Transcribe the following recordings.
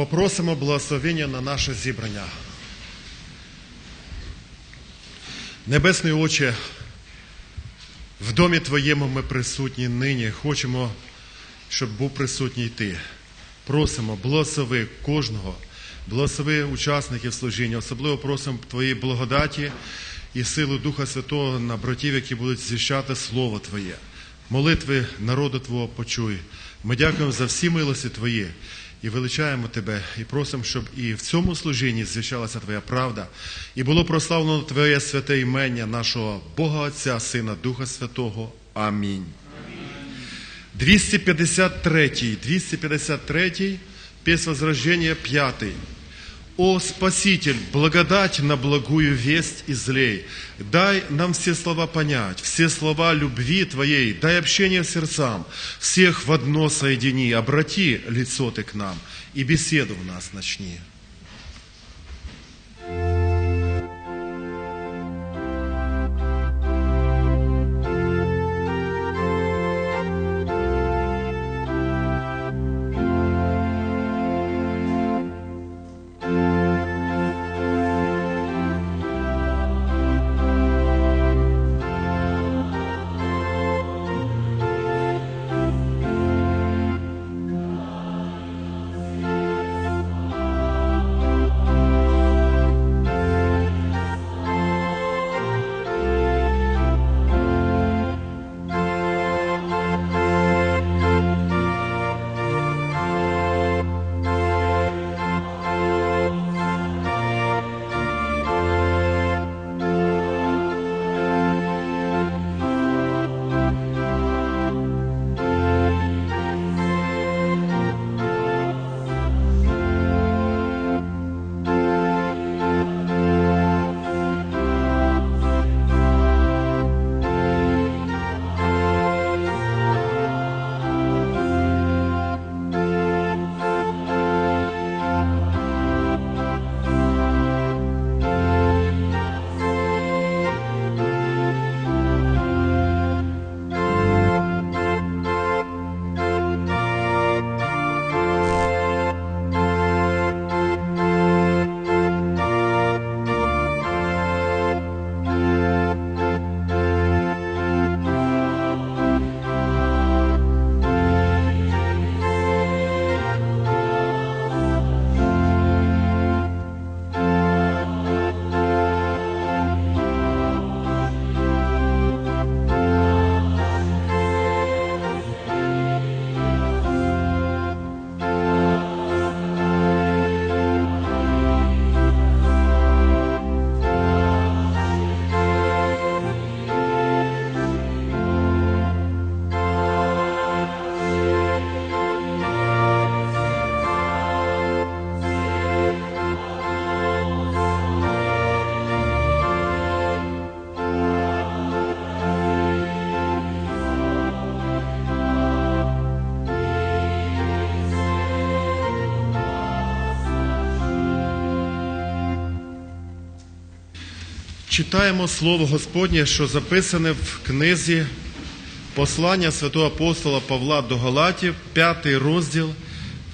Попросимо благословення на наше зібрання. Небесний Отче, в домі Твоєму ми присутні нині. Хочемо, щоб був присутній Ти. Просимо, благослови кожного, благослови учасників служіння. Особливо просимо Твоєї благодаті і силу Духа Святого на братів, які будуть зіщати Слово Твоє. Молитви народу Твого почуй. Ми дякуємо за всі милості Твої і величаємо Тебе, і просимо, щоб і в цьому служінні звичалася Твоя правда, і було прославлено Твоє святе імення нашого Бога Отця, Сина, Духа Святого. Амінь. 253, 253, песнь Возрождения, 5. О Спаситель, благодать на благую весть излей, дай нам все слова понять, все слова любви Твоей, дай общение сердцам, всех в одно соедини, обрати лицо Ты к нам и беседу в нас начни. Читаємо Слово Господнє, що записане в книзі Послання святого апостола Павла до Галатів, п'ятий розділ.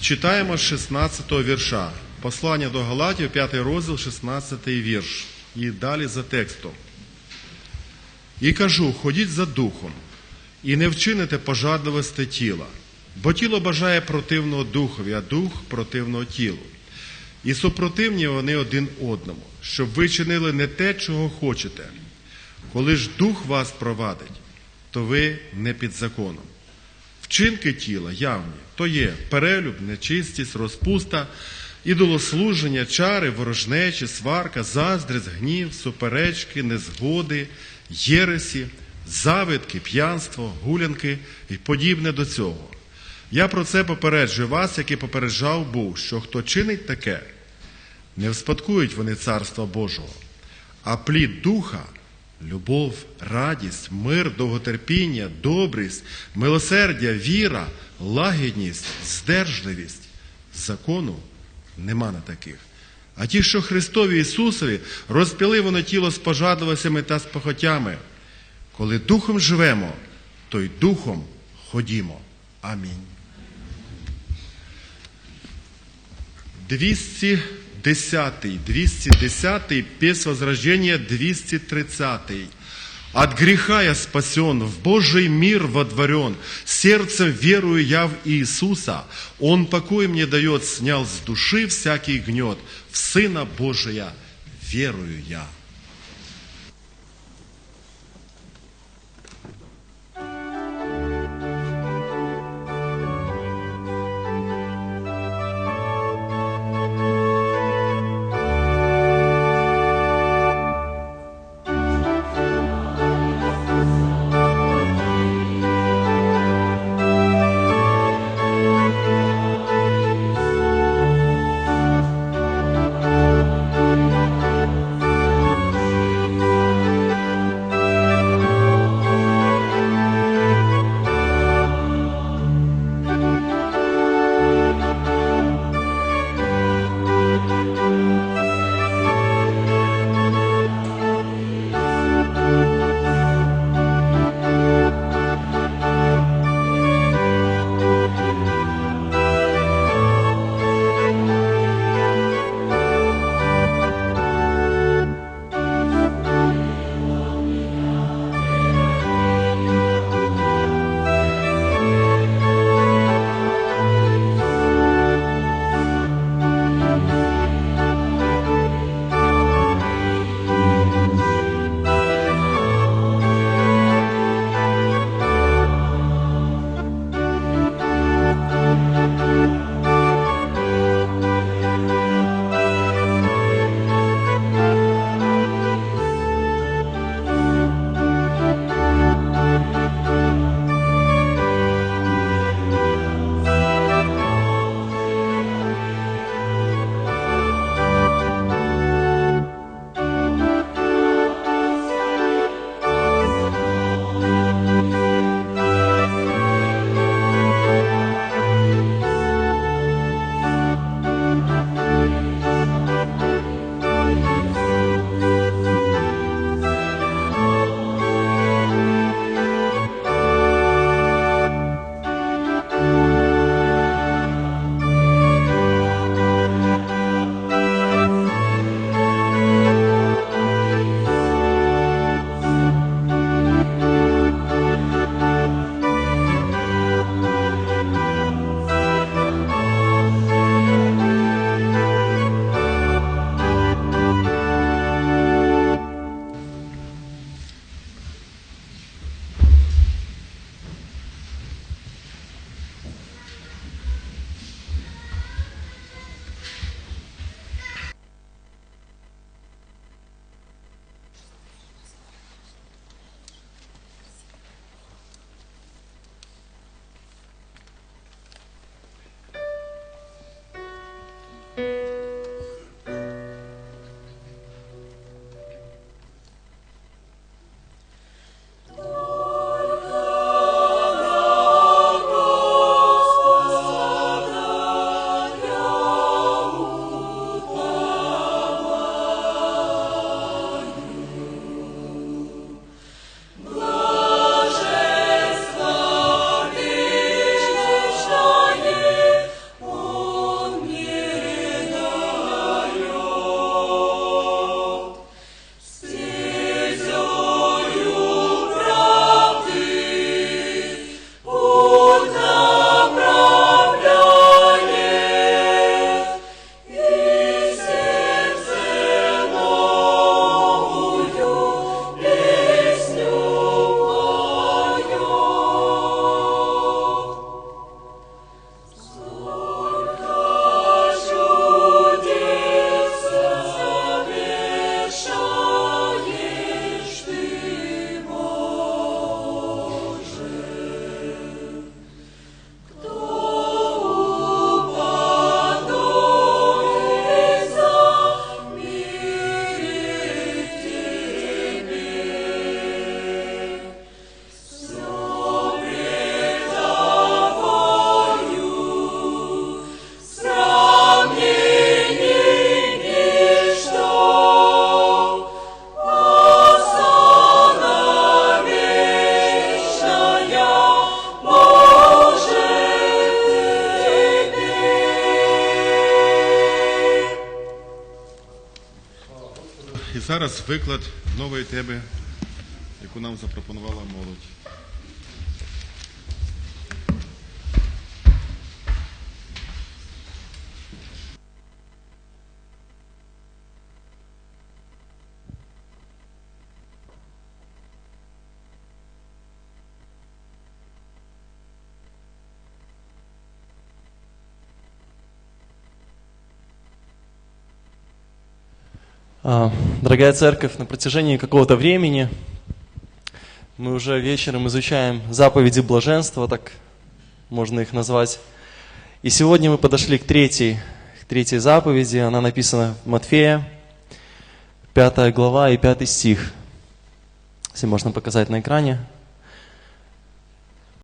Читаємо 16 вірша. Послання до Галатів, п'ятий розділ, 16 вірш. І далі за текстом. І кажу: ходіть за духом, і не вчините пожадливості тіла, бо тіло бажає противного духові, а дух противного тілу. І супротивні вони один одному, щоб ви чинили не те, чого хочете. Коли ж дух вас провадить, то ви не під законом. Вчинки тіла явні, то є перелюб, нечистість, розпуста, ідолослуження, чари, ворожнечі, сварка, заздрість, гнів, суперечки, незгоди, єресі, завидки, п'янство, гулянки і подібне до цього. Я про це попереджую вас, як і попереджав був, що хто чинить таке, не вспадкують вони Царства Божого, а плід духа, любов, радість, мир, довготерпіння, добрість, милосердя, віра, лагідність, здержливість. Закону нема на таких. А ті, що Христові Ісусові, розпіли воно тіло з пожадливостями та з похотями. Коли духом живемо, то й духом ходімо. Амінь. 210, 210, без возрождения 230. От греха я спасен, в Божий мир водворен, сердцем верую я в Иисуса. Он покой мне дает, снял с души всякий гнет, в Сына Божия верую я. Зараз виклад нової теми, яку нам запропонувала молодь. Дорогая церковь, на протяжении какого-то времени мы уже вечером изучаем заповеди блаженства, так можно их назвать. И сегодня мы подошли к третьей, к третьей заповеди. Она написана в Матфея, 5 глава и 5 стих. Если можно показать на экране.